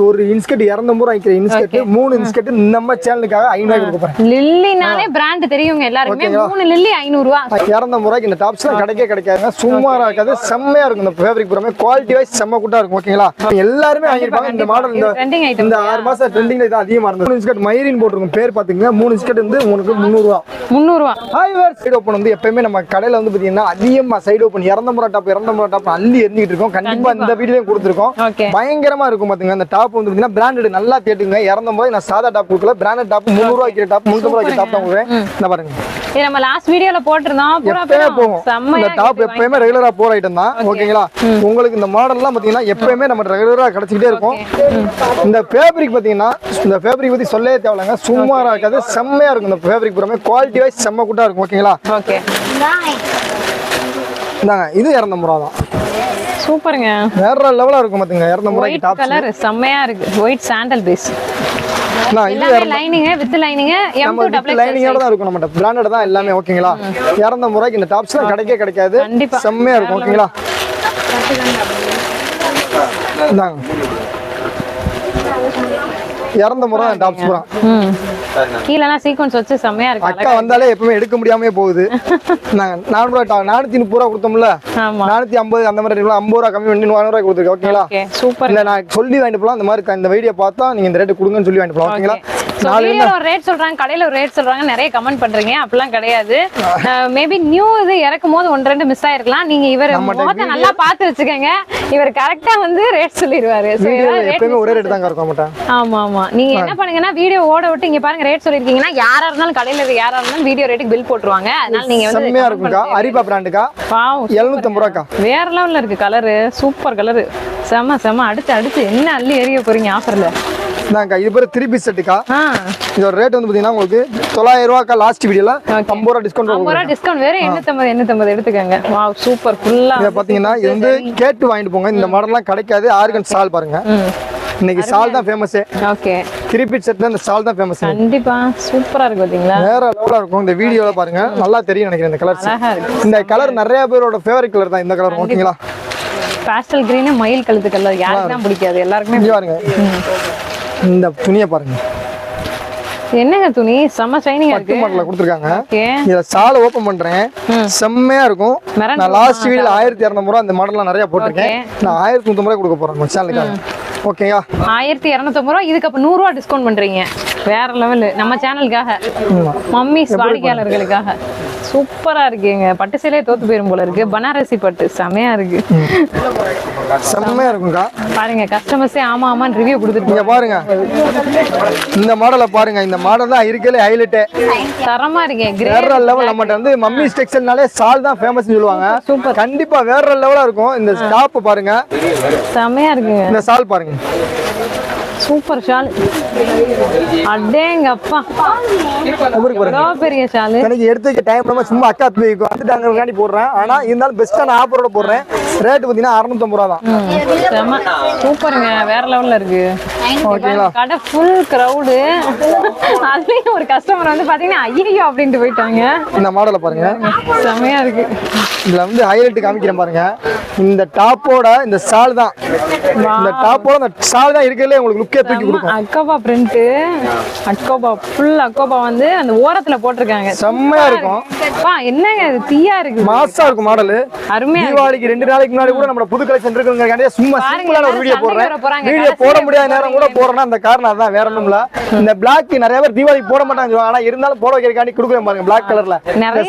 ஒரு இன்ஸ்கர்ட் இரநூறு ரூபாய்க்கு இன்ஸ்கர்ட் மூணு இன்ஸ்கர்ட் நம்ம சேனலுக்காக ஐநூறு கொடுக்க போறேன். லில்லினாலே பிராண்ட் தெரியுங்க ஓகேங்களா? மூணு லில்லி ஐநூறு ரூபா. இரநூறு ரூபாய்க்கு இந்த டாப்ஸ்லாம் கிடைக்கவே கிடைக்காதுங்க. சும்மாரா இருக்காது. செம்மையா இருக்கும் இந்த ஃபேப்ரிக் பூராமே. குவாலிட்டி வைஸ் செம்ம கூட்டா இருக்கும் ஓகேங்களா எல்லாருமே வாங்கியிருப்பாங்க. இந்த மாடல் இந்த இந்த ஆறு மாசம் ட்ரெண்டிங்ல இது அதிகமா இருந்தது. மூணு இன்ஸ்கர்ட் மயிரின் போட்டிருக்கும். பேர் பாத்தீங்கன்னா மூணு இன்ஸ்கர்ட் வந்து உங்களுக்கு முந்நூறுவா முந்நூறு ரூபா. ஹாய் வேர் சைடு ஓப்பன் வந்து எப்பயுமே நம்ம கடையில வந்து பாத்தீங்கன்னா அதிகமா சைடு ஓப்பன் இரநூறு டாப் இரநூறு டாப் அள்ளி எரிஞ்சிட்டு இருக்கோம். கண்டிப்பா இந்த வீடியோ கொடுத்துருக்கோம். பயங்கரமா இருக்கும் பாத்துங்க அந்த டாப் வந்து பாத்தீங்கன்னா பிராண்டட் நல்லா கேட்டுங்க இரநூறு நான் சாதா டாப் கொடுக்கல. பிராண்டட் டாப் முந்நூறு ரூபாய்க்கு டாப் முந்நூறு ரூபாய்க்கு டாப் தான் கொடுக்குறேன். இந்த பாருங்க. இது நம்ம லாஸ்ட் வீடியோல போட்டிருந்தோம். எப்பயுமே பேரும் போகும். இந்த செம்மையா டாப் எப்பயுமே ரெகுலரா போற ஐட்டம் தான். ஓகேங்களா உங்களுக்கு இந்த மாடல்லாம் பாத்தீங்கன்னா எப்பயுமே நம்ம ரெகுலரா கிடைச்சிக்கிட்டே இருக்கும். இந்த ஃபேப்ரிக் பாத்தீங்கன்னா இந்த ஃபேப்ரிக் பத்தி சொல்லவே தேவையில்லைங்க. சும்மாரா இருக்காது. செம்மையா இருக்கும் இந்த ஃபேப்ரிக் பூராமே. குவாலிட்டி வைஸ் செம்ம கூட்டா இருக்கும். ஓகேங்களா ஓகே இந்தாங்க. இது இரநூறு ரூபா தான். சூப்பருங்க. வேற லெவலா இருக்கும் பாத்துங்க இரநூறு ரூபாய்க்கு டாப் கலர் செம்மையா இருக்கு. ஒயிட் சாண்டல் பேஸ் எல்லாமே லைனிங் வித் லைனிங் எம் நம்ம டூ டபுள் லைனிங்கோட தான் இருக்கும் பிராண்டட் தான் எல்லாமே ஓகேங்களா இரநூறு ரூபாய்க்கு இந்த டாப்ஸ்லாம் கிடைக்கவே கிடைக்காது. செம்மையா இருக்கும் ஓகேங்களா இந்தாங்க. இரநூறு ரூபா டாப்ஸ் பூரா. கீழலாம் சீக்வன்ஸ் வச்சு செம்மையா இருக்கு. அக்கா வந்தாலே எப்பவுமே எடுக்க முடியாம போகுது. நாங்க நானூறு ரூபா நானூத்தி முப்பது ரூபா கொடுத்தோம்ல? ஆமா. நானூத்தி ஐம்பது அந்த மாதிரி ஐம்பது ரூபா கம்மி பண்ணி நானூறு ரூபாய் கொடுத்துருக்கேன். ஓகேங்களா? Okay super. இல்ல நான் சொல்லி வாங்கிட்டு போலாம். இந்த மாதிரி இந்த வீடியோ பார்த்தா நீங்க இந்த ரேட்டு கொடுங்கன்னு சொல்லி வாங்கிட்டு போலாம். ஓகேங்களா? ஒரு ரேட் சொல்றாங்க கடையில ஒரு ரேட் சொல்றாங்க. நிறைய கமெண்ட் பண்றீங்க. அப்படிலாம் கிடையாது. மேபி நியூ இது இறக்கும் போது ஒன்று ரெண்டு மிஸ் ஆயிருக்கலாம். நீங்க இவர் முகத்தை நல்லா பார்த்து வச்சுக்கோங்க. இவர் கரெக்டா வந்து ரேட் சொல்லிடுவாரு. ஒரே ரேட்டு தாங்க ஆமா ஆமா. நீங்க என்ன பண்ணுங்கன்னா வீடியோ ஓட விட்டு இங்க பாருங்க ரேட் சொல்லிருக்கீங்கன்னா யாரா இருந்தாலும் கடையில யாரா இருந்தாலும் வீடியோ ரேட்டுக்கு பில் போட்டுருவாங்க. அதனால நீங்க வந்து செம்மையா இருக்கும்க்கா. அரிபா பிராண்டுக்கா பாவம் எழுநூத்தம்பது ரூபாக்கா வேற லெவல்ல இருக்கு கலரு சூப்பர் கலரு செம செம. அடுத்து அடுத்து என்ன அள்ளி எறிய போறீங்க ஆஃபர்ல இந்தாங்கக்கா இது பேர் த்ரீ பீஸ் செட்டுக்கா இதோட ரேட் வந்து பாத்தீங்கன்னா உங்களுக்கு தொள்ளாயிரம் ரூபாக்கா லாஸ்ட் வீடியோல ஐம்பது ரூபா டிஸ்கவுண்ட் ஐம்பது டிஸ்கவுண்ட் வேற எண்ணூத்தம்பது எண்ணூத்தம்பது எடுத்துக்கோங்க. வாவ் சூப்பர் ஃபுல்லா இதை பாத்தீங்கன்னா இது வந்து கேட்டு வாங்கிட்டு போங்க. இந்த மாடல்லாம் கிடைக்காது. ஆர்கன் சால் பாருங்க. இன்னைக்கு சால் தான் ஃபேமஸ் ஓகே. த்ரீ பீஸ் செட்ல இந்த சால் தான் ஃபேமஸ் கண்டிப்பா. சூப்பரா இருக்கு பாத்தீங்களா? வேற லெவலா இருக்கும். இந்த வீடியோல பாருங்க. நல்லா தெரியும் நினைக்கிறேன் இந்த கலர்ஸ் இந்த கலர் நிறைய பேரோட ஃபேவரட் கலர் தான் இந்த கலர் ஓகேங்களா? பாஸ்டல் கிரீன் மயில் கழுத்து கலர் யாருக்கு தான் பிடிக்காது. எல்லாருக்குமே பாருங்க. இந்த துணியை பாருங்க. என்னங்க துணி? செம்ம ஷைனிங்கா இருக்கு. மாடல கொடுத்துருக்காங்க. இதை சாலை ஓப்பன் பண்றேன். செம்மையா இருக்கும். நான் லாஸ்ட் வீடியோல ஆயிரத்தி இரநூறு ரூபா இந்த மாடல்லாம் நிறைய போட்டிருக்கேன். நான் ஆயிரத்தி நூத்தம்பது ரூபாய் கொடுக்க போறேன் சேனலுக்காக ஓகேயா? ஆயிரத்தி இரநூத்தம்பது ரூபா. இதுக்கு அப்போ நூறுரூவா டிஸ்கவுண்ட் பண்ணுறீங்க வேற லெவல் நம்ம சேனலுக்காக மம்மி வாடிக்கையாளர்களுக்காக. சூப்பரா இருக்குங்க. பட்டு சேலையே தோத்து போயிரும் போல இருக்கு. பனாரசி பட்டு. செமையா இருக்கு. செம்மையா இருக்கும்க்கா. பாருங்க கஸ்டமர்ஸே ஆமா ஆமான்னு ரிவ்யூ கொடுத்துட்டு இங்க பாருங்க. இந்த மாடலை பாருங்க. இந்த மாடல் தான் இருக்கலே ஹைலைட்டே தரமா இருக்கேன் வேற லெவல் நம்மகிட்ட வந்து மம்மி டெக்ஸ்டைல்னாலே சால் தான் ஃபேமஸ் சொல்லுவாங்க. Super. கண்டிப்பா வேற லெவலா இருக்கும். இந்த ஸ்டாப் பாருங்க. செமையா இருக்குங்க. இந்த சால் பாருங்க. சூப்பர் ஷால் அடேங்கப்பா. பெரிய ஷாலு. எனக்கு எடுத்துக்க டைம் நம்ம சும்மா அக்கா தூக்கி வந்துட்டாங்கிறதுக்காண்டி போடுறேன். ஆனா இருந்தாலும் பெஸ்ட்டான ஆஃபரோட போடுறேன். ரேட் பார்த்தீங்கன்னா அறுநூத்தம்பது ரூபா தான் சூப்பருங்க. வேற லெவல்ல இருக்கு. ஓகேங்களா கடை ஃபுல் கிரவுடு அதுலயும் ஒரு கஸ்டமர் வந்து பாத்தீங்கன்னா ஐயோ அப்படின்ட்டு போயிட்டாங்க. இந்த மாடலை பாருங்க. செமையா இருக்கு. இதுல வந்து ஹைலைட் காமிக்கிறேன் பாருங்க. இந்த டாப்போட இந்த சால் தான். இந்த டாப்போட இந்த சால் தான் உங்களுக்கு லுக்கே தூக்கி கொடுக்கும். அக்கோபா பிரிண்ட் அக்கோபா ஃபுல் அக்கோபா வந்து அந்த ஓரத்துல போட்டிருக்காங்க. செம்மையா இருக்கும். பா என்னங்க இது? தீயா இருக்கு. மாசா இருக்கும் மாடல் அருமையா. தீபாவளிக்கு ரெண்டு நாளைக்கு முன்னாடி கூட நம்ம புது கலெக்ஷன் இருக்குங்கிறக்காண்டியே சும்மா சிம்பிளான ஒரு வீடியோ போடுறேன். வீடியோ போட முடியாத நேரம் கூட போடுறேன்னா அந்த காரணம் அதான் வேற ஒண்ணும் இல்ல இந்த பிளாக் நிறைய பேர் தீபாவளிக்கு போட மாட்டாங்க. ஆனா இருந்தாலும் போட வைக்கிறக்காண்டி கொடுக்குறேன் பாருங்க பிளாக் கலர்ல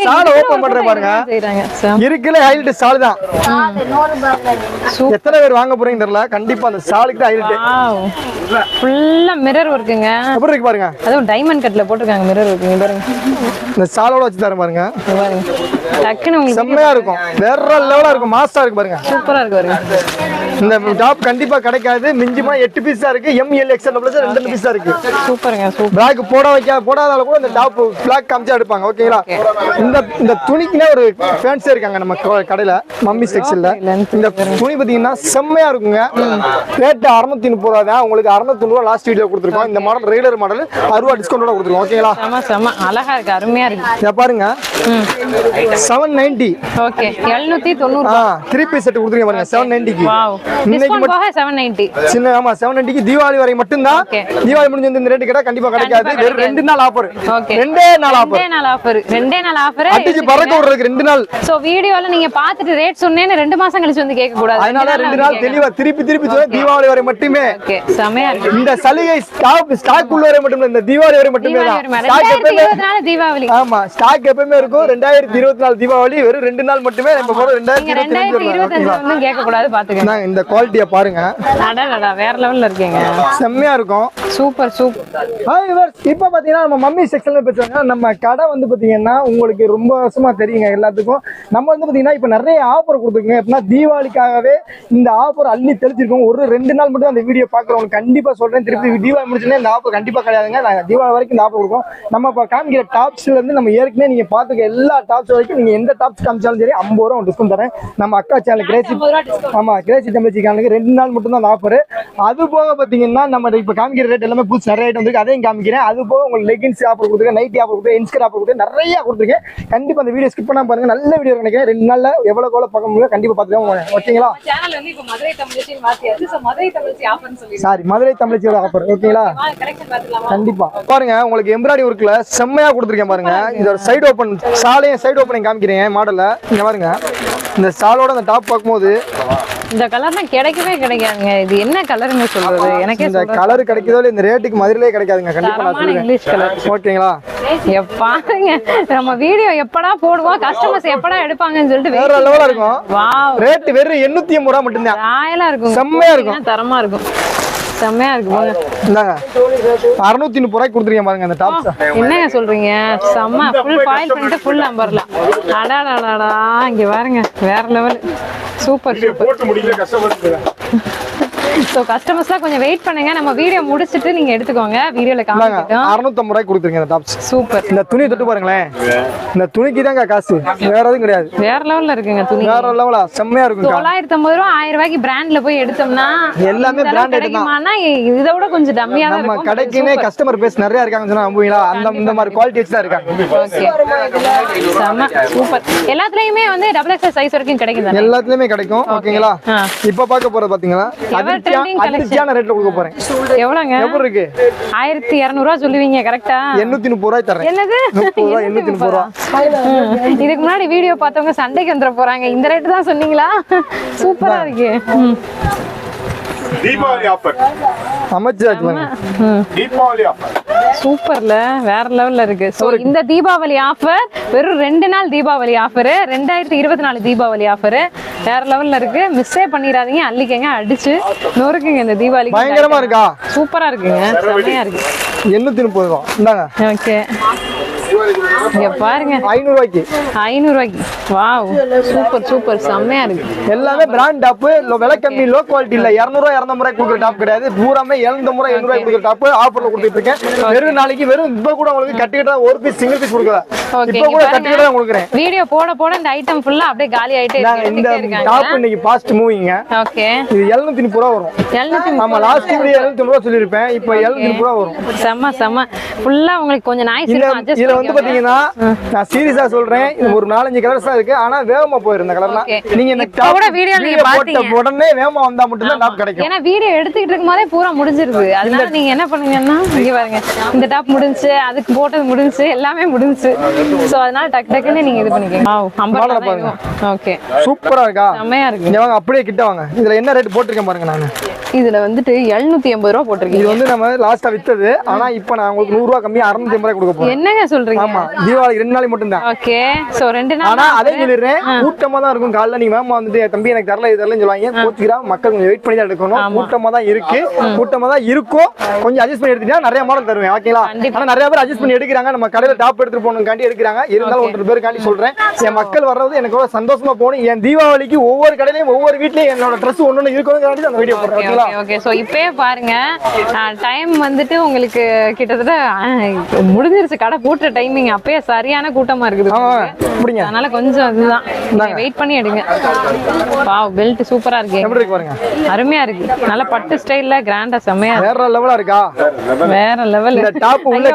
சாலை ஓபன் பண்றேன் பாருங்க. இருக்குல்ல ஹைலைட் சால் தான் எத்தனை பேர் வாங்க போறீங்க தெரியல. கண்டிப்பா அந்த சாலுக்கு தான் ஹைலைட் ஃபுல்லா மிரர் ஒர்க்குங்க எப்படி இருக்கு பாருங்க. அதுவும் டைமண்ட் கட்ல போட்டிருக்காங்க மிரர் ஒர்க்குங்க பாருங்க. இந்த சாலோட வச்சு தரேன் பாருங்க. பாருங்க. டக்குன்னு உங்களுக்கு செம்மையா இருக்கும். வேற லெவலா இருக்கும். மாசா இருக்கு பாருங்க. சூப்பரா இருக்கு பாருங்க. இந்த டாப் கண்டிப்பா கிடைக்காது. மிஞ்சிமா எட்டு பீஸ் தான் இருக்கு. எம் எல் எக்ஸ்எல் ரெண்டு பீஸ் தான் இருக்கு. சூப்பருங்க சூப்பர். பிளாக் போட வைக்க போடாதால கூட இந்த டாப் பிளாக் காமிச்சா எடுப்பாங்க. ஓகேங்களா இந்த இந்த துணிக்குனே ஒரு ஃபேன்ஸே இருக்காங்க நம்ம கடையில. மம்மி செக்ஷன்ல இந்த துணி பாத்தீங்கன்னா செம்மையா இருக்குங்க. ரேட் அறுநூத்தி முப்பது ரூபா தான். உங்களுக்கு அறுநூத்தி ரூபா லாஸ்ட் வீடியோ கொடுத்துருக்கோம். இந்த மாடல் ரெகுலர் மாடல் அறுபா டிஸ்கவுண்டோட கொடுத்துருக்கோம். ஓகேங்களா செம செம. அழகா இருக்கு அருமையா இருக்கு. பாருங்க. செவன் நைன்டி ஓகே எழுநூத்தி தொண்ணூறு த்ரீ பீஸ் செட் கொடுத்துருக்கீங்க பாருங்க. செவன் நைன்டிக்கு வாவ் டிஸ்கவுண்ட் போக செவன் நைன்டி சின்ன ஆமா செவன் நைன்டிக்கு தீபாவளி வரை மட்டும்தான். Okay. தீபாவளி முடிஞ்சு வந்து இந்த ரேட்டு கேட்டா கண்டிப்பா கிடைக்காது. கண்டிப்பா வெறும் ரெண்டு நாள் ஆஃபர் ஓகே ரெண்டே நாள் ஆஃபர் ரெண்டே நாள் ஆஃபர் ரெண்டே நாள் ஆஃபர் அடிச்சு பறக்க விடுறதுக்கு ரெண்டு நாள். சோ வீடியோல நீங்க பாத்துட்டு ரேட் சொன்னேன்னு ரெண்டு மாசம் கழிச்சு வந்து கேட்க கூடாது அதனால ரெண்டு நாள் தெளிவா திருப்பி திருப்பி சொல்ல. தீபாவளி வரை மட்டுமே. இந்த சலுகை ஸ்டாக் ஸ்டாக் உள்ள வரை மட்டும் இந்த தீபாவளி வரை மட்டுமே தீபாவளி தான்? ஸ்டாக் எப்பவுமே ஆமா ஸ்டாக் எப்பவுமே இருக்கும். ரெண்டாயிரத்தி இருபத்தி நாலு தீபாவளி வெறும் ரெண்டு நாள் மட்டுமே நம்ம ரெண்டாயிரத்தி இருபத்தி கேட்க கூடாது பாத்துக்கங்க. இந்த குவாலிட்டியை பாருங்க. வேற லெவல்ல இருக்கீங்க. செம்மையா இருக்கும். சூப்பர் சூப்பர் ஹாய் விவர்ஸ் இப்போ பார்த்தீங்கன்னா நம்ம மம்மி செக்ஷன்ல பேசுறாங்க. நம்ம கடை வந்து பார்த்தீங்கன்னா உங்களுக்கு ரொம்ப வருஷமா தெரியுங்க எல்லாத்துக்கும். நம்ம வந்து பார்த்தீங்கன்னா இப்போ நிறைய ஆஃபர் கொடுத்துருக்கோங்க. எப்படின்னா தீபாவளிக்காகவே இந்த ஆஃபர் அள்ளி தெளிச்சிருக்கோம். ஒரு ரெண்டு நாள் மட்டும் அந்த வீடியோ பார்க்குறவங்களுக்கு கண்டிப்பாக சொல்கிறேன் திருப்பி தீபாவளி முடிச்சுன்னா இந்த ஆஃபர் கண்டிப்பாக கிடையாதுங்க. நாங்கள் தீபாவளி வரைக்கும் இந்த ஆஃபர் கொடுப்போம் நம்ம இப்போ காமிக்கிற டாப்ஸ்ல இருந்து நம்ம ஏற்கனவே நீங்கள் பார்த்துக்க எல்லா டாப்ஸ் வரைக்கும் நீங்கள் எந்த டாப்ஸ் காமிச்சாலும் சரி ஐம்பது ரூபா டிஸ்கவுண்ட் தரேன். நம்ம அக்கா சேனல் கிரேசி ஆமா கிரேசி சேனலுக்கு ரெண்டு நாள் மட்டும் தான் ஆஃபர் அது போக பார்த்தீங்கன்னா நம்ம இப்போ காமிக்கிற ரேட் எல்லாமே புதுசு நிறைய ஐட்டம் வந்துருக்கு அதையும் காமிக்கிறேன். அது போக உங்களுக்கு லெகின்ஸ் ஆஃபர் கொடுத்துருக்கேன் நைட்டி ஆஃபர் கொடுத்து இன்ஸ்கர் ஆஃபர் கொடுத்து நிறைய கொடுத்துருக்கேன். கண்டிப்பா அந்த வீடியோ ஸ்கிப் பண்ணாம பாருங்க. நல்ல வீடியோ நினைக்கிறேன். ரெண்டு நாள்ல எவ்வளவு எவ்வளவு பார்க்க முடியும் கண்டிப்பா பார்த்துக்கலாம் ஓகேங்களா? சேனல் வந்து இப்போ மதுரை தமிழ்ச்சி மாத்தியாச்சு. ஸோ மதுரை தமிழ்ச்சி ஆஃபர்னு சொல்லி சாரி மதுரை தமிழச்சியோட ஆஃபர் ஓகேங்களா? கலெக்ஷன் பார்த்துலாமா கண்டிப்பா. பாருங்க உங்களுக்கு எம்ப்ராய்டரி ஒர்க்ல செம்மையா கொடுத்துருக்கேன் பாருங்க. இதோட சைடு ஓப்பன் சாலையும் சைடு ஓப்பனிங் காமிக்கிறேன் மாடல்ல இங்க பாருங்க. இந்த சாலோட அந்த டாப் பார்க்கும்போது இந்த கலர்லாம் கிடைக்கவே கிடைக்காதுங்க. இது என்ன கலருங்க சொல்றது? எனக்கே இந்த கலர் கிடைக்குதோ இல்ல இந்த ரேட்டுக்கு மதுரையிலே கிடைக்காதுங்க. கண்டிப்பா நான் இங்கிலீஷ் கலர் ஓகேங்களா? பாருங்க. நம்ம வீடியோ எப்படா போடுவோம்? கஸ்டமர்ஸ் எப்படா எடுப்பாங்கன்னு சொல்லிட்டு வேற லெவலா இருக்கும். ரேட் வெறும் எண்ணூத்தி எண்பது ரூபா மட்டும்தான். ராயலா இருக்கும். செம்மையா இருக்கும். தரமா இருக்கும். செம்மையா இருக்கும் போங்க இந்தாங்க. அறுநூத்தி முப்பது ரூபாய்க்கு கொடுத்துருக்கீங்க பாருங்க அந்த டாப்ஸ் என்னங்க சொல்றீங்க? செம்ம ஃபுல் ஃபாயில் பண்ணிட்டு ஃபுல் நம்பர்ல அடாடாடாடா இங்க பாருங்க வேற லெவல் சூப்பர் சூப்பர் ஸோ கஸ்டமர்ஸ்லாம் கொஞ்சம் வெயிட் பண்ணுங்க. நம்ம வீடியோ முடிச்சிட்டு நீங்க எடுத்துக்கோங்க. வீடியோல காமிக்கிட்டோம். அறுநூத்தம்பது ரூபாய்க்கு கொடுத்துருங்க இந்த டாப்ஸ் சூப்பர் இந்த துணியை தொட்டு பாருங்களேன். இந்த துணிக்கு தாங்க காசு. வேற எதுவும் கிடையாது. வேற லெவல்ல இருக்குங்க துணி. வேற லெவலா செம்மையா இருக்கும் தொள்ளாயிரத்தி ஐம்பது ரூபா ஆயிரம் ரூபாய்க்கு பிராண்ட்ல போய் எடுத்தோம்னா எல்லாமே தான். கிடைக்குமானா இதை விட கொஞ்சம் டம்மியா தான் நம்ம கடைக்குன்னே கஸ்டமர் பேஸ் நிறைய இருக்காங்கன்னு சொன்னா நம்புவீங்களா? அந்த இந்த மாதிரி குவாலிட்டி வச்சு தான் இருக்காங்க. சூப்பர் எல்லாத்துலயுமே வந்து டபுள் எக்ஸல் சைஸ் வரைக்கும் கிடைக்கும் எல்லாத்துலயுமே கிடைக்கும். ஓகேங்களா. இப்ப பார்க்க போறது பாத்தீங்களா? அதிர்ச்சியான ரேட்ல கொடுக்க போறேன். எவ்வளவுங்க எப்படி இருக்கு? ஆயிரத்தி இருநூறுவா சொல்லுவீங்க கரெக்டா எண்ணூத்தி முப்பது ரூபாய் தரேன் என்னது? முப்பது ரூபா எண்ணூத்தி முப்பது ரூபா ம். இதுக்கு முன்னாடி வீடியோ பார்த்தவங்க சண்டைக்கு வந்துட போறாங்க. இந்த ரேட்டு தான் சொன்னீங்களா? சூப்பரா இருக்கு. தீபாவளி ஆஃபர் அமைச்சாச்சு. தீபாவளி ஆஃபர் சூப்பர்ல வேற லெவல்ல இருக்கு. சோ இந்த தீபாவளி ஆஃபர் வெறும் ரெண்டு நாள் தீபாவளி ஆஃபர் ரெண்டாயிரத்தி இருபத்தி நாலு தீபாவளி ஆஃபர் வேற லெவல்ல இருக்கு. மிஸ்ஸே பண்ணிடாதீங்க அள்ளிக்கங்க அடிச்சு நொறுக்குங்க இந்த தீபாவளி பயங்கரமா இருக்கா? சூப்பரா இருக்குங்க செம்மையா இருக்கு. எண்ணூத்தி முப்பது ரூபா இந்தாங்க. ஓகே இங்க பாருங்க. ஐநூறு ரூபாய்க்கு ஐநூறு ரூபாய்க்கு வாவ். Super super. செம்மையா இருக்கு. எல்லாமே பிராண்ட் டாப் விலை கம்மி லோ குவாலிட்டி இல்ல. இருநூறுவா இரநூறு ரூபாய் கொடுக்குற டாப் கிடையாது. பூராமே எழுநூறு ரூபாய் கொடுக்குற டாப் ஆஃபர்ல கொடுத்துட்டு இருக்கேன். வெறும் நாளைக்கு வெறும் இப்ப கூட உங்களுக்கு கட்டிக்கிட்டா ஒரு பீஸ் சிங்கிள் பீஸ் கொடுக்கல. ஓகே இப்ப கூட கட்டிக்கிட்டு தான் கொடுக்குறேன். வீடியோ போட போட இந்த ஐட்டம் ஃபுல்லா அப்படியே காலி ஆயிட்டே இந்த டாப் இன்னைக்கு ஃபாஸ்ட் மூவிங்க ஓகே இது எழுநூத்தி முப்பது ரூபா வரும். எழுநூத்தி ஆமா லாஸ்ட் வீடியோ எழுநூத்தி ரூபா சொல்லியிருப்பேன். இப்போ எழுநூத்தி முப்பது ரூபா வரும். செம்ம செம்ம. ஃபுல்லா உங்களுக்கு கொஞ்சம் நாய்ஸ் இருக்கும். வந்து பாத்தீங்கன்னா நான் சீரியஸா சொல்றேன். இது ஒரு நாலஞ்சு கலர்ஸ் தான் இருக்கு. ஆனா வேகமா போயிரும் இந்த கலர்லாம். நீங்க இந்த கூட நீங்க வீடியோ போட்ட. உடனே வேகமா வந்தா மட்டும் தான் டாப் கிடைக்கும். ஏன்னா வீடியோ எடுத்துக்கிட்டு இருக்கும் போதே பூரா முடிஞ்சிருது. அதனால நீங்க என்ன பண்ணுங்கன்னா இங்க பாருங்க. இந்த டாப் முடிஞ்சுச்சு அதுக்கு போட்டது முடிஞ்சுச்சு எல்லாமே முடிஞ்சுச்சு சோ அதனால டக்கு டக்குன்னு நீங்க இது பண்ணிக்கோங்க. ஓகே சூப்பரா இருக்கா? செம்மையா இருக்கு. இங்க வாங்க அப்படியே கிட்ட வாங்க. இதுல என்ன ரேட் போட்டிருக்கேன் பாருங்க நானு. இதுல வந்துட்டு எழுநூத்தி எண்பது ரூபா இது போட்டிருக்கீங்க வந்து நம்ம லாஸ்டா வித்தது. ஆனா இப்போ நான் உங்களுக்கு நூறு ரூபா கம்மியா அறுநூத்தி ஐம்பது ரூபாய் கொடுக்க போறேன். என்னங்க சொல்றீங்க? ஆமா தீபாவளி ரெண்டு நாளைக்கு மட்டும் தான் ஓகே சோ ரெண்டு நாள் ஆனா அதே சொல்லிடுறேன் கூட்டமா தான் இருக்கும். காலைல நீங்க மேம் வந்துட்டு "என் தம்பி எனக்கு தரல இது தரலன்னு சொல்லுவாங்க. கோச்சுக்கிறா மக்கள் கொஞ்சம் வெயிட் பண்ணி தான் எடுக்கணும் கூட்டமா தான் இருக்கு. கூட்டமா தான் இருக்கும். கொஞ்சம் அட்ஜஸ்ட் பண்ணி எடுத்துட்டா நிறைய மாடல் தருவேன். ஓகேங்களா. ஆனா நிறைய பேர் அட்ஜஸ்ட் பண்ணி எடுக்கிறாங்க. நம்ம கடையில டாப் எடுத்துட்டு போகணும்காண்டி எடுக்கிறாங்க. இருந்தாலும் ஒன்றரை பேருக்காண்டி சொல்றேன். என் மக்கள் வர்றது எனக்கு சந்தோஷமா போகணும். என் தீபாவளிக்கு ஒவ்வொரு கடையிலயும் ஒவ்வொரு வீட்லயும் என்னோட ட்ரெஸ் ஒண்ணு இருக்கணுங்காண்டி அந்த வீடியோ போடுறேன். ஓகேங்களா ஓகே இப்பயே பாருங்க. டைம் வந்துட்டு உங்களுக்கு கிட்டத்தட்ட முடிஞ்சிருச்சு. கடை பூட்டுற டைம் டைமிங் அப்பயே சரியான கூட்டமா இருக்குது. அப்படிங்க அதனால கொஞ்சம் இதுதான். வெயிட் பண்ணி எடுங்க. வாவ் பெல்ட் சூப்பரா இருக்கு. எப்படி இருக்கு பாருங்க. அருமையா இருக்கு. நல்ல பட்டு ஸ்டைல்ல கிராண்டா இருக்கு. வேற லெவலா இருக்கா? வேற லெவல் இந்த top உள்ள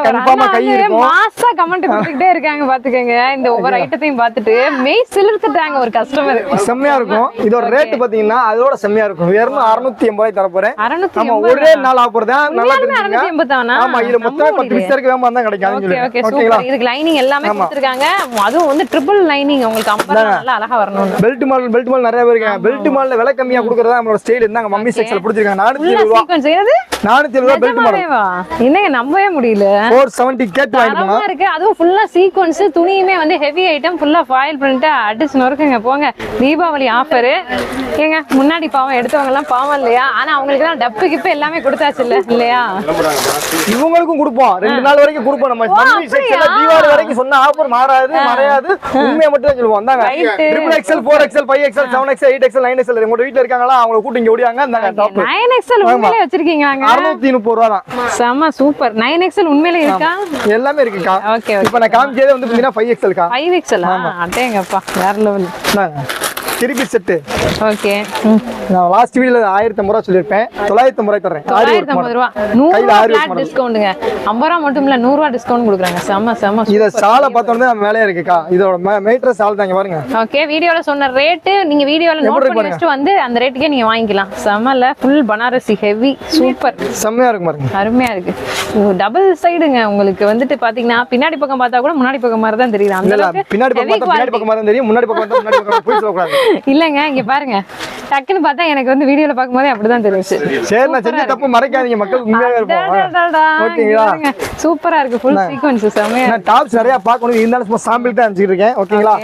ஆ கை இருக்கும். மாசா கமெண்ட் கொடுத்துக்கிட்டே இருக்காங்க பாத்துக்கங்க. இந்த ஒவ்வொரு ஐட்டத்தையும் பார்த்துட்டு மெய் சிலிர்த்துட்டாங்க ஒரு கஸ்டமர் செம்மையா இருக்கும். இதோட ரேட் பாத்தீங்கன்னா அதோட செம்மையா இருக்கும். வெறும் அறுநூத்தி எண்பது ரூபாய் தர போறேன் ஆமா ஒரே நாள் ஆஃபர் தான் நல்லா தெரிஞ்சுங்க? ஆமா இதுல மொத்தமே நம்ப பத்து பீஸ் இருக்கு வேமா தான் கிடைக்கும். ஓகே இதுக்கு லைனிங் எல்லாமே கொடுத்துருக்காங்க. அதுவும் வந்து ட்ரிபிள் லைனிங் உங்களுக்கு அம்பர் நல்லா அழகா வரணும்னு. பெல்ட் மாடல் பெல்ட் மாடல் நிறைய பேர் இருக்காங்க. பெல்ட் மாடல் விலை கம்மியா கொடுக்கறதா நம்மளோட ஸ்டைல் இருந்தாங்க மம்மி செக்ஷன்ல பிடிச்சிருக்காங்க நானூத்தி உள்ள எழுபது ரூபா. சீக்வன்ஸ் ஏது நானூத்தி எழுபது ரூபா பெல்ட் மாடல் நிஜமாவேவா? என்னங்க நம்பவே முடியல. ஃபோர் செவன்டி கேட்டு வாங்கிட்டு போனா தரமா இருக்கு. அதுவும் ஃபுல்லா சீக்வன்ஸ் துணியுமே வந்து ஹெவி ஐட்டம் ஃபுல்லா ஃபாயில் பண்ணிட்டு அடிச்சு நொறுக்குங்க. போங்க. தீபாவளி ஆஃபர் ஏங்க முன்னாடி பாவம் எடுத்தவங்க எல்லாம் பாவம் இல்லையா? ஆனா அவங்களுக்கு தான் டப்பு கிப்பு எல்லாமே கொடுத்தாச்சு இல்ல இல்லையா? இவங்களுக்கும் கொடுப்போம். ரெண்டு நாள் வரைக்கும் கொடுப்போம். நம்ம? தீபாவளி வரைக்கும் சொன்ன ஆஃபர் மாறாது மறையாது. உண்மையை மட்டும் தான் சொல்லுவோம் தாங்க. Triple XL four XL five XL seven XL eight XL nine உங்க வீட்டுல இருக்காங்களா? அவங்களை கூட்டி இங்க ஓடியாங்க. இந்த டாப் நைன் எக்ஸ்எல் உண்மையிலே வச்சிருக்கீங்களாங்க? அறுநூத்தி முப்பது ரூபா தான். செம சூப்பர் நைன் எக்ஸ்எல் உண்மையிலே இருக்கா? எல்லாமே இருக்குக்கா. ஓகே இப்ப நான் காமிச்சதே வந்து பாத்தீங்கன்னா ஃபைவ் எக்ஸ்எல்க்கா ஃபைவ் எக்ஸ்எல் அட்டேங்கப்பா வேற லெவல் திருப்பி செட்டு. ஓகே. நான் லாஸ்ட் வீடியோல ஆயிரத்தி ஐம்பது ரூபா சொல்லியிருப்பேன். தொள்ளாயிரத்தி ஐம்பது ரூபாய் தொள்ளாயிரத்தி ஒர்க் ஐம்பது ரூபா. நூறு டிஸ்கவுண்ட்டுங்க ஐம்பது ரூபா மட்டும் இல்ல நூறு ரூபா டிஸ்கவுண்ட் கொடுக்குறாங்க. செம செம இத சாலை பார்த்தோன்னே மேலே இருக்குக்கா இதோட மேட்ரு சால் தாங்க பாருங்க. ஓகே வீடியோல சொன்ன ரேட்டு நீங்க வீடியோல நோட் பண்ணி வச்சுட்டு வந்து அந்த ரேட்டுக்கே நீங்க வாங்கிக்கலாம். செமல ஃபுல் பனாரசி ஹெவி சூப்பர் செம்மையா இருக்கும் பாருங்க. அருமையா இருக்கு. டபுள் சைடுங்க உங்களுக்கு வந்துட்டு பாத்தீங்கன்னா பின்னாடி பக்கம் பார்த்தா கூட முன்னாடி பக்கம் மாதிரி தான் தெரியுது. அந்த பின்னாடி பக்கம் பின்னாடி. பக்கம் தான் தெரியும். முன்னாடி பக்கம் முன்னாடி பக்கம் போய் சொல்லக்கூடாது. இல்லங்க இங்க பாருங்க. டக்குன்னு பார்த்தா எனக்கு வந்து வீடியோல பார்க்கும்போதே அப்படிதான் தெரிஞ்சுச்சு. சரி நான் செஞ்ச தப்பு மறைக்காதீங்க மக்கள் உண்மையாவே இருப்போம். ஓகேங்களா? சூப்பரா இருக்கு ஃபுல் சீக்வன்ஸ் செமையா நான் டாப்ஸ் நிறைய பார்க்கணும் இருந்தாலும் சும்மா சாம்பிள் தான் அனுப்பிச்சிட்டு இருக்கேன். ஓகேங்களா.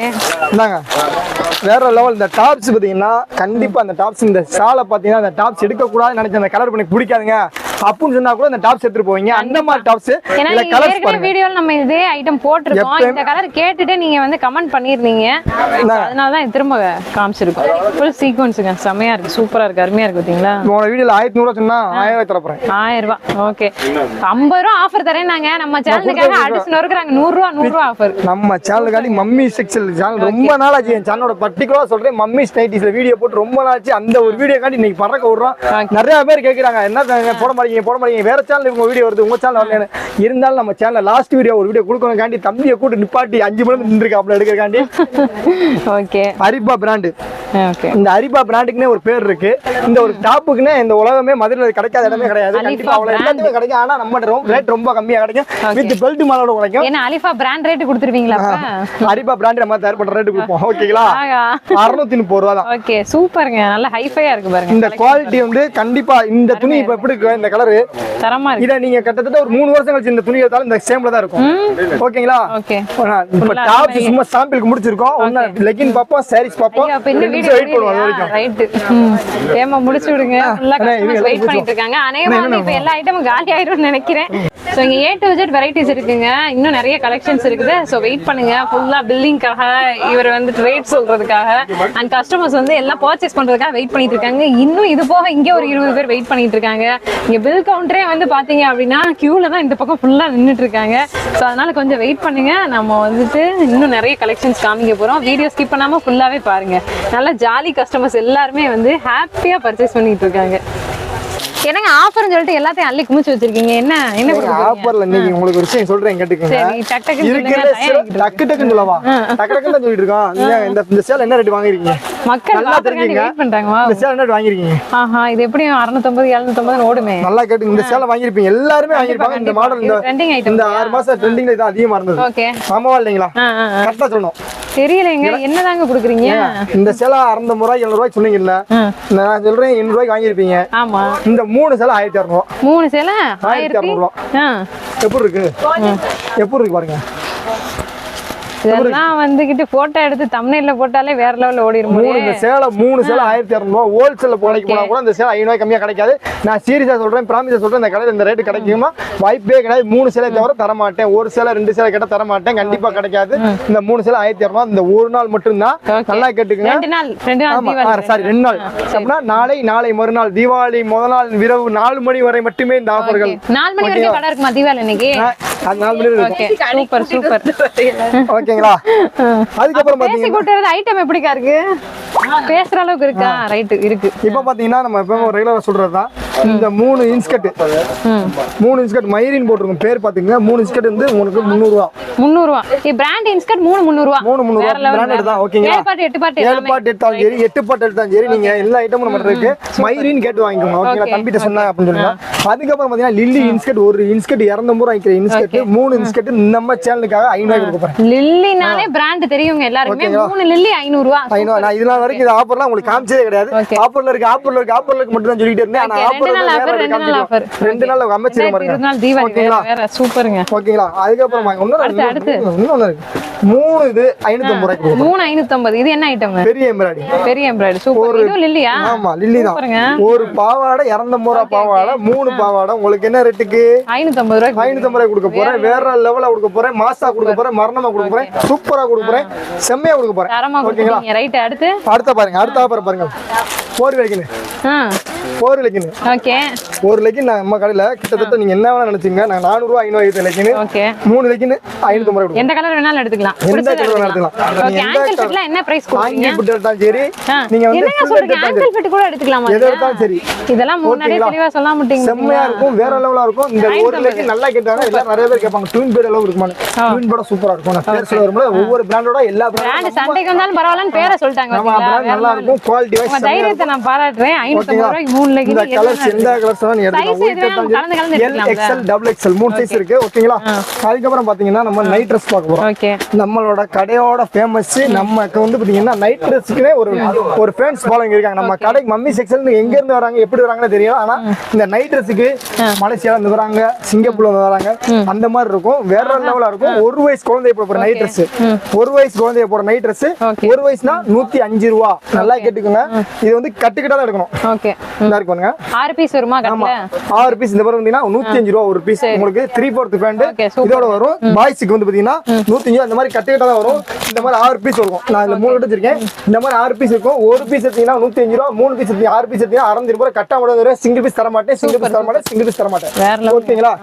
இந்தாங்க. வேற லெவல் இந்த டாப்ஸ் பாத்தீங்கன்னா கண்டிப்பா அந்த டாப்ஸ் இந்த ஷாலை பாத்தீங்கன்னா அந்த டாப்ஸ் எடுக்க கூடாதுன்னு நினைச்ச அந்த கலர் பண்ணி பிடிக்காதுங்க. அப்படின்னு சொன்னா கூட இந்த டாப்ஸ் எடுத்துட்டு போவீங்க. அந்த மாதிரி டாப்ஸ் இல்ல கலர்ஸ் பாருங்க. வீடியோல நம்ம இதே ஐட்டம் போட்டிருக்கோம். இந்த கலர் கேட்டுட்டு நீங்க வந்து கமெண்ட் பண்ணிருந்தீங்க. அதனால தான் திரும்ப காமிச்சிருக்கோம். ஃபுல் சீக்வன்ஸுங்க செமையா இருக்கு. சூப்பரா இருக்கு. அருமையா இருக்கு பாத்தீங்களா? உங்களோட வீடியோல ஆயிரத்தி சொன்னா ஆயிரம் ரூபாய் தரப்போறேன். ஆயிரம் ரூபாய். ஓகே ஐம்பது ரூபா ஆஃபர் தரேன்னாங்க. நம்ம சேனலுக்காக அடிச்சு நொறுக்குறாங்க. நூறு ரூபா நூறு ரூபா ஆஃபர் நம்ம சேனலுக்காண்டி மம்மி செக்ஷன் சேனல் ரொம்ப நாள் ஆச்சு என் சேனலோட பர்டிகுலரா சொல்றேன். மம்மி நைட்டிஸ்ல வீடியோ போட்டு ரொம்ப நாள் ஆச்சு அந்த ஒரு வீடியோ காண்டி இன்னைக்கு பறக்க விடுறோம். நிறைய பேர் கேக்குறாங்க. என்ன தாங்க போட மாட்டீங்க போட மாட்டீங்க. வேற சேனல் உங்க வீடியோ வருது உங்க சேனல் வரலன்னு இருந்தாலும் நம்ம சேனல்ல லாஸ்ட் வீடியோ ஒரு வீடியோ கொடுக்கணும்காண்டி தம்பியை கூட்டு நிப்பாட்டி அஞ்சு மணி நின்றுருக்கு அப்படி எடுக்கிறக்காண்டி ஓகே. அரிபா பிராண்டு இந்த அரிபா பிராண்டுக்குனே ஒரு பேர் இருக்கு. இந்த ஒரு டாப்புக்குனே இந்த உலகமே மதுரையில கிடைக்காத இடமே கிடையாது. கண்டிப்பா அவ்வளவு எல்லாத்துமே கிடைக்கும். ஆனா நம்ம ரேட் ரொம்ப கம்மியா கிடைக்கும். வித் பெல்ட் மாலோட கிடைக்கும் ஏன்னா அலிஃபா பிராண்ட் ரேட் கொடுத்துருவீங்களா அரிபா பிராண்ட் நம்ம தயார் பண்ற ரேட்டு கொடுப்போம். ஓகேங்களா? அறுநூத்தி முப்பது ரூபா தான் ஓகே சூப்பருங்க. நல்ல ஹைஃபையா இருக்கு பாருங்க. இந்த குவாலிட்டி வந்து கண்டிப்பா இந்த துணி இப்ப எப்படி இந்த கலரு தரமா இருக்கு. இத நீங்க கிட்டத்தட்ட ஒரு மூணு வருஷம் கழிச்சு இந்த துணி எடுத்தாலும் இந்த சேம்ல தான் இருக்கும். ஓகேங்களா? ஓகே. இப்ப டாப் சும்மா சாம்பிளுக்கு முடிச்சிருக்கோம். ஒன்னு லெகின் பாப்போம் சாரீஸ் பாப்போம் வெயிட் பண்ணுவோம் அது வரைக்கும். ரைட் ஏமா முடிச்சு விடுங்க. ஃபுல்லா கஸ்டமர்ஸ் வெயிட் பண்ணிட்டு இருக்காங்க. அநேகமா இப்ப எல்லா ஐட்டமும் காலி ஆயிடும்னு நினைக்கிறேன். ஸோ இங்கே ஏ டு ஜெட் வெரைட்டிஸ் இருக்குங்க. இன்னும் நிறைய கலெக்ஷன்ஸ் இருக்குது. ஸோ வெயிட் பண்ணுங்க. ஃபுல்லா பில்லிங்காக இவர் வந்து ரேட் சொல்றதுக்காக. அண்ட் கஸ்டமர்ஸ் வந்து எல்லாம் பர்ச்சேஸ் பண்றதுக்காக வெயிட் பண்ணிட்டு இருக்காங்க. இன்னும் இது போக இங்கே ஒரு இருபது பேர் வெயிட் பண்ணிட்டு இருக்காங்க. இங்கே பில் கவுண்டரே வந்து பாத்தீங்க அப்படின்னா கியூல தான் இந்த பக்கம் ஃபுல்லா நின்றுட்டு இருக்காங்க. ஸோ அதனால கொஞ்சம் வெயிட் பண்ணுங்க. நம்ம வந்துட்டு இன்னும் நிறைய கலெக்ஷன்ஸ் காமிக்க போறோம். வீடியோ ஸ்கிப் பண்ணாம ஃபுல்லாவே பாருங்க. நல்ல ஜாலி கஸ்டமர்ஸ் எல்லாருமே வந்து ஹாப்பியா பர்ச்சேஸ் பண்ணிட்டு இருக்காங்க. என்னங்க ஆஃபர்னு சொல்லிட்டு எல்லாத்தையும் அள்ளி குமிச்சு வச்சிருக்கீங்க. என்ன என்ன? ஆஃபர்ல இன்னைக்கு உங்களுக்கு ஒரு விஷயம் சொல்றேன் கேட்டுக்கோங்க. டக்கு டக்குன்னு சொல்லவா? டக்கு டக்குன்னு சொல்லிட்டு இருக்கோம் நீங்க இந்த இந்த சேல் என்ன ரேட் வாங்கிருக்கீங்க மக்கள் நல்லா தெரிஞ்சுங்க. பண்றாங்க இந்த சேல் என்ன வாங்கிருக்கீங்க ஆஹா இது எப்படியும் அறுநூத்தொன்பது எழுநூத்தொன்பது ஓடுமே. நல்லா கேட்டு இந்த சேலை வாங்கியிருப்பீங்க. எல்லாருமே வாங்கியிருப்பாங்க. இந்த மாடல் இந்த ட்ரெண்டிங் ஐட்டம் இந்த ஆறு மாசம் ட்ரெண்டிங்ல இது அதிகமா இருந்தது. ஓகே ஆமாவா இல்லைங்களா. கரெக்டா சொல்லணும். தெரியலைங்க. என்னதாங்க குடுக்குறீங்க? இந்த சேலை அறுநூறு ரூபாய் எழுநூறு ரூபாய் சொன்னீங்கல்ல. நான் சொல்றேன் எண்ணூறு ரூபாய்க்கு வாங்கியிருப்பீங்க. ஆமா. இந்த மூணு சேலை ஆயிரத்தி இரநூறுவா மூணு சேலை? ஆயிரத்தி ஆ. எப்படி இருக்கு? எப்படி இருக்கு பாருங்க. இதெல்லாம் வந்துகிட்டு போட்டோ எடுத்து தமிழ்ல போட்டாலே வேற லெவல்ல ஓடிரும் மூணு இந்த சேலை மூணு சேலை ஆயிரத்தி இரநூறுவா ஹோல்சேல போனைக்கு போனா கூட இந்த சேலை ஐநூறு கம்மியா கிடைக்காது. நான் சீரியஸா சொல்றேன் ப்ராமிஸா சொல்றேன் இந்த கடையில் இந்த ரேட்டு கிடைக்குமா? வாய்ப்பே கிடையாது. மூணு சேலை தவிர தர மாட்டேன். ஒரு சேலை ரெண்டு சேலை கேட்டா தர மாட்டேன். கண்டிப்பா கிடைக்காது. இந்த மூணு சேலை ஆயிரத்தி இரநூறுவா இந்த ஒரு நாள் மட்டும்தான். நல்லா கேட்டுக்குங்க. ரெண்டு நாள் ரெண்டு நாள் ஆமா. தீபாவளி சாரி ரெண்டு நாள். அப்படின்னா நாளை நாளை மறுநாள் தீபாவளி முதல் நாள் இரவு நாலு மணி வரை மட்டுமே இந்த ஆஃபர்கள். நாலு மணி வரைக்கும் கடை இருக்குமா தீபாவளி இன்னைக்கு நாலு மணி வரை இருக்கும். ஓகே ஓகேங்களா அதுக்கப்புறம் பேசி கூட்டுறது ஐட்டம் எப்படிக்கா இருக்கு? பேசுற அளவுக்கு இருக்கா? ரைட்டு இருக்கு. இப்ப பாத்தீங்கன்னா நம்ம எப்பவும் ரெகுலரா சொல்றதுதான். இந்த மூணு இன்ஸ்கட் மூணு இன்ஸ்கட் மயிரின் போட்டிருக்கும். பேர் பாத்தீங்கன்னா மூணு இன்ஸ்கட் வந்து உங்களுக்கு முந்நூறுவா. முந்நூறுவா. பிராண்ட் இன்ஸ்கர்ட் மூணு முந்நூறுவா. மூணு முந்நூறுவா. பிராண்டட் தான் ஓகேங்களா? ஏழு பாட்டு எட்டு பாட்டு ஏழு. பாட்டு எடுத்தாலும் சரி எட்டு பாட்டு எடுத்தாலும் சரி நீங்க எல்லா ஐட்டமும் நம்ம இருக்கு. மயிரின் கேட்டு வாங்கிக்கோங்க ஓகேங்களா? தம்பிட்ட சொன்னேன் அப்படின்னு சொல்லுங்க. அதுக்கப்புறம் பாத்தீங்கன்னா லில்லி இன்ஸ்கட் ஒரு இன்ஸ்கட் இரநூறு வாங்கிக்கிற இன்ஸ்கட் மூணு இன்ஸ்கட் நம்ம சேனலுக்காக ஐநூறு கொடுக்க போறேன். லில்லினாலே பிராண்ட் தெரியுங்க ஓகேங்களா? மூணு லில்லி ஐநூறு ரூபா ஐநூறு நான் இதெல்லாம் வரைக்கும் இந்த ஆஃபர்லாம் உங்களுக்கு காமிச்சதே கிடையாது. ஆஃபர்ல இருக்கு ஆஃபர்ல இருக்கு ஆஃபர்ல இருக்கு மட்டும் தான் சொல்லிட்டு இருந்தேன். ஆனா Okay, ரெண்டு ஆஃபர் நாள் ரெண்டு. ரெண்டு நாள் பாருங்க தீபாவளி வேற ஓகேங்களா? வேற சூப்பருங்க. ஓகேங்களா? வாங்க. இன்னொரு அடுத்து, இருக்கு மூணு இது ஐநூத்தி ஐம்பது ரூபாய்க்கு கொடுக்கும். மூணு ஐநூத்தம்பது இது என்ன ஐட்டம் பெரிய எம்ப்ராய்டி. பெரிய எம்ப்ராய்டரி சூப்பர். லில்லியா? ஆமா லில்லி தான். ஒரு பாவாடை இரநூத்தம்பது ரூபா பாவாடை மூணு பாவாடை. உங்களுக்கு என்ன ரேட்டுக்கு ஐநூத்தம்பது ரூபாய்க்கு ஐநூத்தம்பது ரூபாய் கொடுக்க போறேன். வேற லெவலா கொடுக்க போறேன். மாசா கொடுக்க போறேன். மரணமா கொடுக்க போறேன். சூப்பரா கொடுக்க போறேன். செம்மையா கொடுக்க போறேன். ஓகேங்களா? ரைட் அடுத்து? அடுத்த பாருங்க. அடுத்த ஆஃபர் பாருங்க. போர் வைக்கணும் ஃபோர் போர் வைக்கணும். ஓகே ஒரு லெக்கின் நான் நம்ம கடையில கிட்டத்தட்ட நீங்க என்ன வேணா நினைச்சீங்க. நான் நானூறுவா ஐநூறு ஐந்து லெக்கின் மூணு லெக்கின் ஐநூத்தி ஐம்பது எந்த கலர் வேணாலும் எடுத்துக்கலாம். எந்த colour வேணாலும் எடுத்துக்கலாம். என்ன பிரைஸ் எடுத்தாலும் சரி நீங்க வந்து கூட எடுத்துக்கலாமா எது எடுத்தாலும் சரி. இதெல்லாம் முன்னாடியே ஓகேங்களா? தெளிவா சொல்ல மாட்டீங்க செம்மையா இருக்கும் வேற லெவலா இருக்கும். இந்த ஒரு லெக்கின் நல்லா கேட்டாங்க எல்லாரும் நிறைய பேர் கேட்பாங்க ட்வின் பேட் அளவு இருக்குமான்னு. ட்வின் பேட சூப்பரா இருக்கும் நான் பேர் சொல்ல வரும்போது ஒவ்வொரு பிராண்டோட எல்லா பிராண்ட் சண்டைக்கு வந்தாலும் பரவாயில்லன்னு பேரை சொல்லிட்டாங்க நல்லா. இருக்கும் குவாலிட்டி தைரியத்தை நான் பாராட்டுறேன். ஐநூத்தி ரூபாய்க்கு மூணு இந்த லெகின் கலர்ஸ் எந்த கலர்ஸ் நீ எடுத்துக்கலாம் நம்ம எல்? எக்ஸ்எல் டபுள் எக்ஸ்எல் மூணு சைஸ் இருக்கு. ஓகேங்களா அதுக்கப்புறம் பாத்தீங்கன்னா நம்ம நைட் ட்ரெஸ் பார்க்க போறோம். நம்மளோட கடையோட ஃபேமஸ் நமக்கு வந்து பாத்தீங்கன்னா நைட் ட்ரெஸ்க்குனே ஒரு ஒரு ஃபேன்ஸ் ஃபாலோயிங் இருக்காங்க நம்ம கடைக்கு மம்மி செக்ஷன் எங்க இருந்து வராங்க எப்படி வராங்கன்னு தெரியல. ஆனா இந்த நைட் ட்ரெஸ்ஸுக்கு மலேசியால இருந்து வராங்க சிங்கப்பூர்ல இருந்து வராங்க. அந்த மாதிரி இருக்கும். வேற லெவலா இருக்கும். ஒரு வயசு குழந்தைய போட போற நைட் ட்ரெஸ் ஒரு வயசு குழந்தைய போற நைட் ட்ரெஸ். ஒரு வயசுனா நூத்தி அஞ்சு ரூபா. நல்லா கேட்டுக்கோங்க. இது வந்து கட்டுக்கிட்டா தான் எடுக்கணும். இந்த இருக்கு பாருங்க. ஆறு பீஸ் வருமா? ஆமா. ஆறு பீஸ் இந்த பாருங்க நூத்தி அஞ்சு ரூபா ஒரு பீஸ் உங்களுக்கு த்ரீ ஃபோர்த் பேண்ட். இதோட வரும். பாய்ஸுக்கு வந்து பாத்தீங்கன்னா நூத்தி அஞ்சு அந்த மாதிரி கட்டுக்கிட்டா தான் வரும். இந்த மாதிரி ஆறு பீஸ் இருக்கும். நான் இந்த மூணு எடுத்து வச்சிருக்கேன். இந்த மாதிரி ஆறு பீஸ் இருக்கும். ஒரு பீஸ் எடுத்தீங்கன்னா நூத்தி அஞ்சு ரூபா. மூணு பீஸ் எடுத்தீங்க ஆறு பீஸ் எடுத்தீங்கன்னா அறந்து ரூபாய் கட்டா முடியாது சிங்கிள் பீஸ் தர மாட்டேன் சிங்கிள் பீஸ் தர மாட்டேன் சிங்கிள் பீஸ் தர மாட்டேன். ஓகேங்களா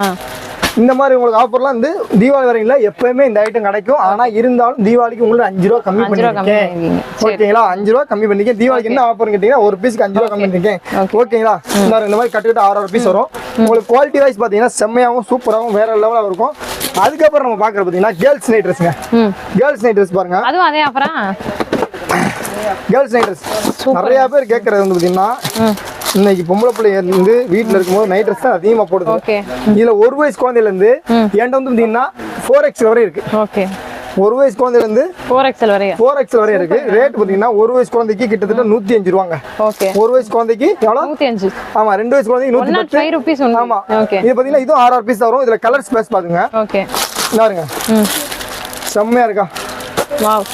இந்த மாதிரி உங்களுக்கு ஆஃபர்லாம் வந்து தீபாவளி வரையில எப்பயுமே இந்த ஐட்டம் கிடைக்கும். ஆனா இருந்தாலும் தீபாவளிக்கு உங்களுக்கு அஞ்சு ரூபா கம்மி பண்ணிருக்கேன். ஓகேங்களா? அஞ்சு ரூபா கம்மி பண்ணிருக்கேன். தீபாவளிக்கு என்ன ஆஃபர் கேட்டீங்கன்னா ஒரு பீஸ்க்கு அஞ்சு ரூபா கம்மி பண்ணிருக்கேன். ஓகேங்களா? இந்த மாதிரி இந்த மாதிரி கட்டுக்கிட்டு ஆறு ஆறு பீஸ் வரும். உங்களுக்கு குவாலிட்டி வைஸ் பாத்தீங்கன்னா செம்மையாகவும் சூப்பராகவும் வேற லெவலா இருக்கும். அதுக்கப்புறம் நம்ம பாக்குறது பாத்தீங்கன்னா கேர்ள்ஸ் நைட் ட்ரெஸ்ங்க கேர்ள்ஸ் நைட் ட்ரெஸ் பாருங்க. அதுவும் அதே ஆஃபரா கேர்ள்ஸ் நைட் ட்ரெஸ் நிறைய பேர் கேட்கறது வந்து பாத்தீங்கன்னா இன்னைக்கு பொம்பளை பிள்ளைங்க இருந்து வீட்டுல இருக்கும்போது நைட் ட்ரெஸ் தான் அதிகமா போடுது. இதுல ஒரு வயசு குழந்தையில இருந்து என்கிட்ட வந்து பாத்தீங்கன்னா ஃபோர் எக்ஸ் வரை இருக்கு. ஓகே ஒரு வயசு குழந்தையில இருந்து ஃபோர் எக்ஸல் வரையா ஃபோர் எக்ஸ் வரை இருக்கு. ரேட் பாத்தீங்கன்னா ஒரு வயசு குழந்தைக்கு கிட்டத்தட்ட நூத்தி அஞ்சு ரூபாங்க. ஓகே ஒரு வயசு குழந்தைக்கு எவ்வளோ நூத்தி அஞ்சு. ஆமா ரெண்டு வயசு குழந்தைக்கு நூத்தி பத்து. ருபீஸ் ஆமா. ஓகே இது பாத்தீங்கன்னா இதுவும் ஆறு ஆறு பீஸ் வரும். இதுல கலர் ஸ்பேஸ் பாருங்க. ஓகே பாருங்க செம்மையா இருக்கா? வாவ்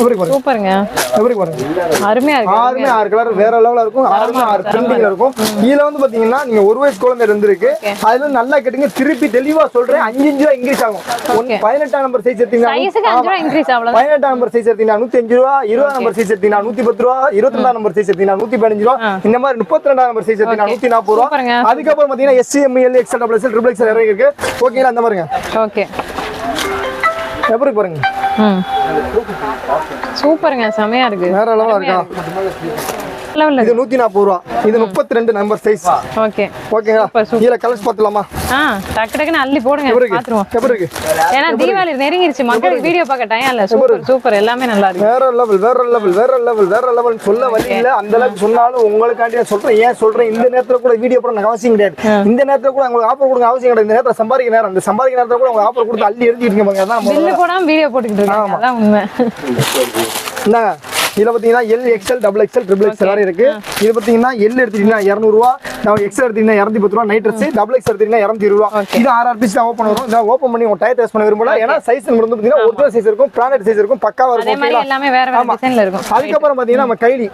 எப்படி பாருங்க. சூப்பருங்க. எப்படி பாருங்க. அருமையா இருக்கு. ஆறுமே ஆறு கலர் வேற லெவலா இருக்கும். ஆறுமே ஆறு பிரிண்டிங்ல இருக்கும். இதுல வந்து பாத்தீங்கன்னா நீங்க ஒரு வயசு குழந்தை இருந்திருக்கு. அதுல நல்லா கேட்டுங்க. திருப்பி தெளிவா சொல்றேன். அஞ்சு அஞ்சு ரூபா இன்க்ரீஸ் ஆகும். பதினெட்டாம் நம்பர் சைஸ் எடுத்தீங்கன்னா பதினெட்டாம் நம்பர் சைஸ் எடுத்தீங்கன்னா நூத்தி அஞ்சு ரூபா இருபதாம் நம்பர் சைஸ் எடுத்தீங்கன்னா நூத்தி பத்து ரூபா இருபத்தி ரெண்டாம் நம்பர் சைஸ் எடுத்தீங்கன்னா நூத்தி பதினஞ்சு ரூபா. இந்த மாதிரி முப்பத்தி ரெண்டாம் நம்பர் சைஸ் எடுத்தீங்கன்னா நூத்தி நாற்பது ரூபா. அதுக்கப்புறம் பாத்தீங்கன்னா SC M L XL double XL triple XL இறங்கி இருக்கு ஓகேங்களா அந்த மாதிரிங்க ஓகே எப்படி பாருங்க. சூப்பருங்க செமையா இருக்கு. வேற லெவலா இருக்கா. இது நூத்தி நாற்பது ரூபா. இது முப்பத்தி ரெண்டு நம்பர் சைஸ் ஓகே. ஓகேங்களா. கீழே கலர்ஸ் பார்த்துலாமா ஆ டக்கு டக்குன்னு அள்ளி போடுங்க. எப்படி இருக்கு? ஏன்னா தீபாவளி நெருங்கிருச்சு. மக்களுக்கு வீடியோ பார்க்க டைம் இல்ல. Super super. எல்லாமே நல்லா இருக்கு. வேற லெவல் வேற லெவல் வேற லெவல் வேற லெவல் சொல்ல வழி இல்ல. அந்த அளவுக்கு சொன்னாலும் உங்களுக்காண்டி நான் சொல்றேன். ஏன் சொல்றேன்? இந்த நேரத்துல கூட வீடியோ போட அவசியம் கிடையாது. இந்த நேரத்துல கூட உங்களுக்கு ஆஃபர் கொடுக்க அவசியம் கிடையாது. இந்த நேரத்துல சம்பாதிக்க நேரம். இந்த சம்பாதிக்க நேரத்துல கூட உங்களுக்கு ஆஃபர் கொடுத்து அள்ளி எழுதிட்டு பாருங்க. அதான் வீடியோ போட்டுக்கிட்டு இருக்காங்க. அதான் உண்மை. இந்தாங்க. இதுல பாத்தீங்கன்னா L XL double XL triple XL வரை இருக்கு. இது பாத்தீங்கன்னா எல் எடுத்தீங்கன்னா இரநூறுவா. நம்ம எக்ஸ்எல் எடுத்தீங்கன்னா இரநூத்தி பத்து ரூபா. நைட் ட்ரெஸ் டபுள் எக்ஸ் எடுத்தீங்கன்னா இரநூத்தி இருபது ரூபா. இது பீஸ் தான் ஓப்பன் வரும். ஓப்பன் பண்ணி உங்க டயர் டெஸ்ட் பண்ண விரும்பல. ஏன்னா சைஸ் வந்து பாத்தீங்கன்னா ஒரிஜினல் சைஸ் இருக்கும். பிராண்டட் சைஸ் இருக்கும். பக்காவா இருக்கும் மாதிரி ஓகேங்களா? எல்லாமே வேற வேற ஆமா. டிசைன்ல இருக்கும். அதுக்கப்புறம் பாத்தீங்கன்னா நம்ம கைலி.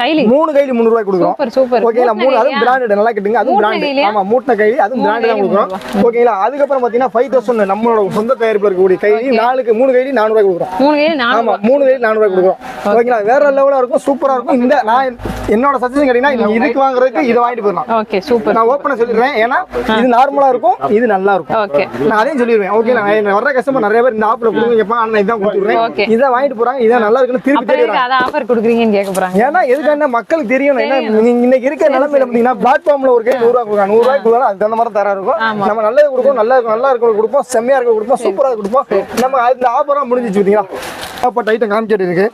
கைலி. மூணு கைலி முந்நூறு ரூபாய் கொடுக்குறோம். Super super. ஓகேங்களா மூணு அதுவும் பிராண்டட் நல்லா கேட்டுங்க. அதுவும் மூணு பிராண்ட் கைலியா? ஆமா மூட்டின கைலி. அதுவும் மூணு பிராண்ட் தான் கொடுக்குறோம். ஓகேங்களா அதுக்கப்புறம் பாத்தீங்கன்னா ஃபைவ் தௌசண்ட் நம்மளோட சொந்த தயாரிப்புல இருக்கக்கூடிய கைலி நாலுக்கு மூணு கைலி நானூறு ரூபாய் கொடுக்குறோம். மூணு கைலி நானூறு ஆமா மூணு கைலி நானூறு ரூபாய் கொடுக்குறோம். ஓகேங்களா வேற லெவலா இருக்கும் சூப்பரா இருக்கும். இந்த நான் என்னோட சஜஷன் கேட்டீங்கன்னா இதுக்கு வாங்குறதுக்கு இதை வாங்கிட்டு போயிடலாம். ஓகே சூப்பர் நான் ஓப்பனா சொல்லிடுறேன். ஏன்னா இது நார்மலா இருக்கும் இது நல்லா இருக்கும். ஓகே நான் அதையும் சொல்லிடுவேன். ஓகே நான் வர்ற கஸ்டமர் நிறைய பேர் இந்த ஆப்ல கொடுங்க கேட்பா நான் இதான். கொடுத்துடுறேன் இதை வாங்கிட்டு போறாங்க இதை நல்லா இருக்குன்னு திருப்பி தெரியும் அதை ஆஃபர் கொடுக்குறீங்கன்னு கேட்க போறாங்க. ஏன்னா எதுக்கான மக்களுக்கு தெரியணும் ஏன்னா இன்னைக்கு இருக்க நிலைமையில பாத்தீங்கன்னா பிளாட்ஃபார்ம்ல ஒரு கை நூறு ரூபாய் நூறு ரூபாய் கொடுக்கலாம் அதுக்கு தகுந்த மாதிரி தரா இருக்கும். நம்ம நல்லது கொடுப்போம் நல்லா நல்லா இருக்க கொடுப்போம் செம்மையா இருக்க கொடுப்போம் சூப்பரா கொடுப்போம். நம்ம அந்த ஆஃபரா முடிஞ்சிச்சு பாத்தீங்களா? ஏகப்பட்ட ஐட்டம் இருக்கு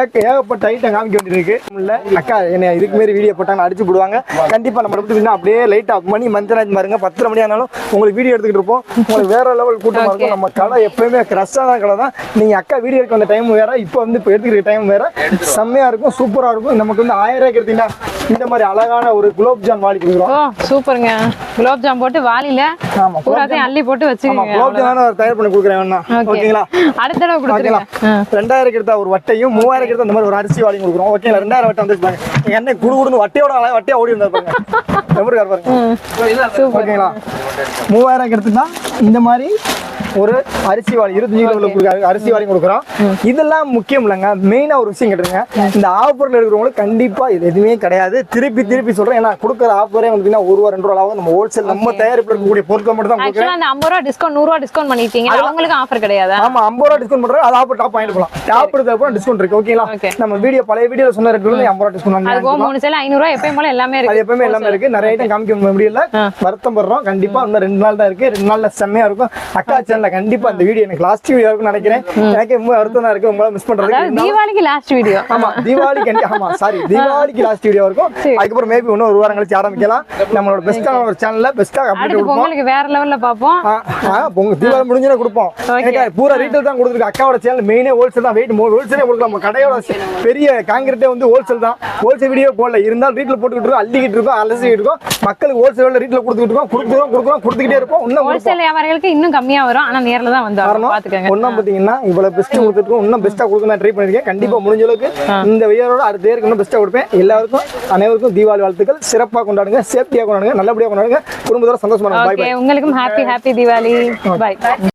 ஏக ஏகப்பட்ட ஐட்டம் காமிக்க வேண்டியது இருக்கு இல்ல அக்கா என்ன இதுக்கு மாரி வீடியோ போட்டாங்க அடிச்சு போடுவாங்க. கண்டிப்பா நம்ம எடுத்து அப்படியே லைட்டா மணி மஞ்சள் பாருங்க பத்தரை மணி ஆனாலும் உங்களுக்கு வீடியோ எடுத்துக்கிட்டு இருப்போம். உங்களுக்கு வேற லெவல் கூட்டமா இருக்கும். நம்ம கடை எப்பயுமே கிரஷான கடை தான் நீங்க அக்கா வீடியோ எடுக்க வந்த டைம் வேற இப்போ வந்து இப்போ எடுத்துக்கிற டைம் வேற. செம்மையா இருக்கும் சூப்பரா இருக்கும். நமக்கு வந்து ஆயிரம் ரூபாய்க்கு எடுத்தீங்கன்னா இந்த மாதிரி அழகான ஒரு குலோப் ஜான் வாலி கொடுக்குறோம். சூப்பருங்க. குலோப் ஜாம் போட்டு பூராத்தையும் அள்ளி போட்டு வச்சுக்கோங்க. குலோப் ஜான் தயார் பண்ணி கொடுக்குறேன் ஓகேங்களா? அடுத்த தடவை ஓகேங்களா ரெண்டாயிரம் எடுத்தா ஒரு வட்டையும் மூவாயிரம் எடுத்தா இந்த மாதிரி ஒரு அரிசி வாங்கி கொடுக்குறோம். ஓகேங்களா? ரெண்டாயிரம் வட்டம் வந்துருப்பாங்க எங்க அண்ணன் குடு குடுன்னு வட்டையோட வட்டையா ஓடி இருந்தா பாருங்க. எப்படி பாருங்க. ஓகேங்களா? மூவாயிரம் எடுத்துட்டா இந்த மாதிரி ஒரு அரிசி வாளி இருபத்தஞ்சு கிலோ அரிசி வாளி கொடுக்குறோம். இதெல்லாம் முக்கியம் இல்லைங்க. மெயினா ஒரு விஷயம் கேட்டுருங்க இந்த ஆஃபர்ல இருக்கிறவங்களுக்கு கண்டிப்பா இது எதுவுமே கிடையாது. திருப்பி திருப்பி சொல்றேன். ஏன்னா கொடுக்குற ஆஃபரே வந்து ஒரு ரூபா ரெண்டு ரூபா நம்ம ஹோல்சேல் நம்ம தயாரிப்புல இருக்கக்கூடிய பொருட்கள் மட்டும் தான் ஆக்சுவலா அந்த ஐம்பது ரூபா டிஸ்கவுண்ட் நூறு ரூபா டிஸ்கவுண்ட் பண்ணிருக்கீங்க அவங்களுக்கு ஆஃபர் கிடையாதா? ஆமா ஐம்பது ரூபா டிஸ்கவுண்ட் பண்றோம் அது ஆஃபர் டாப் வாங்கிட்டு போலாம். டாப் எடுத்த அப்புறம் டிஸ்கவுண்ட் இருக்கு. ஓகேங்களா. நம்ம வீடியோ பழைய வீடியோ சொன்ன இருந்து ஐம்பது ரூபா டிஸ்கவுண்ட் அது மூணு சேலை ஐநூறு ரூபா எப்பயும் போல எல்லாமே அது இருக்கு எப்பவுமே எல்லாமே இருக்கு. நிறைய ஐட்டம் காமிக்க முடியல. வருத்தம் படுறோம் கண்டிப்பா இன்னும் ரெண்டு நாள் தான் இருக்கு. ரெண்டு நாள்ல செம்மையா இருக்கும். அக்கா சேனல்ல கண்டிப்பா இந்த வீடியோ எனக்கு லாஸ்ட் வீடியோ இருக்கும்னு நினைக்கிறேன். எனக்கு ரொம்ப வருத்தம் இருக்கு உங்களால மிஸ் பண்றதுக்கு. தீபாவளிக்கு லாஸ்ட் வீடியோ ஆமா தீபாவளி கண்டி ஆமா சாரி தீபாவளிக்கு லாஸ்ட் வீடியோ இருக்கும். அதுக்கப்புறம் மேபி இன்னும் ஒரு வாரம் கழிச்சு ஆரம்பிக்கலாம். நம்மளோட பெஸ்ட்டான ஒரு சேனல்ல பெஸ்ட்டா அப்டேட் கொடுப்போம். பொங்கலுக்கு வேற லெவல்ல பாப்போம் பொங்க தீபாவளி முடிஞ்சே கொடுப்போம். ஏக்கா, பூரா ரீட்டைல் தான் கொடுத்துருக்கு. அக்காவோட சேனல் மெயினே ஹோல்சேல் தான். வெயிட் ஹோல்சேலே கொடுக்கலாம். நம்ம கடையோட பெரிய காங்கிரீட்டே வந்து ஹோல்சேல் தான். ஹோல்சேல் வீடியோ போடல. இருந்தாலும் ரீட்டில் போட்டுக்கிட்டு இருக்கோம் அள்ளிக்கிட்டு இருக்கோம் அலசிக்கிட்டு இருக்கோம். மக்களுக்கு ஹோல்சேல் ரீட்டில் கொடுத்துக்கிட்டு இருக்கோம். கொடுக்குறோம் கொடுக்குறோம் கொடுத்துக்கிட்டே இருப்போம். இன்னும் ஹோல்சேல் வியாபாரிகளுக்கு இன்னும் கம்மியா வரும். ஆனா நேர்ல தான் வந்து பாத்துக்கோங்க. ஒன்றும் பார்த்தீங்கன்னா இவ்வளோ பெஸ்ட்டு கொடுத்துருக்கோம். இன்னும் பெஸ்ட்டாக கொடுக்க நான் ட்ரை பண்ணியிருக்கேன் கண்டிப்பாக முடிஞ்ச அளவுக்கு இந்த இயரோட அடுத்த இயருக்கு இன்னும் பெஸ்ட்டாக கொடுப்பேன். எல்லாருக்கும் அனைவருக்கும் தீபாவளி வாழ்த்துக்கள். சிறப்பாக கொண்டாடுங்க. சேஃப்டியாக கொண்டாடுங்க. நல்லபடியாக கொண்டாடுங்க. குடும்பத்தோட சந்தோஷமா பாய் உங்களுக்கும் ஹாப்பி ஹாப்பி தீபாவளி. பை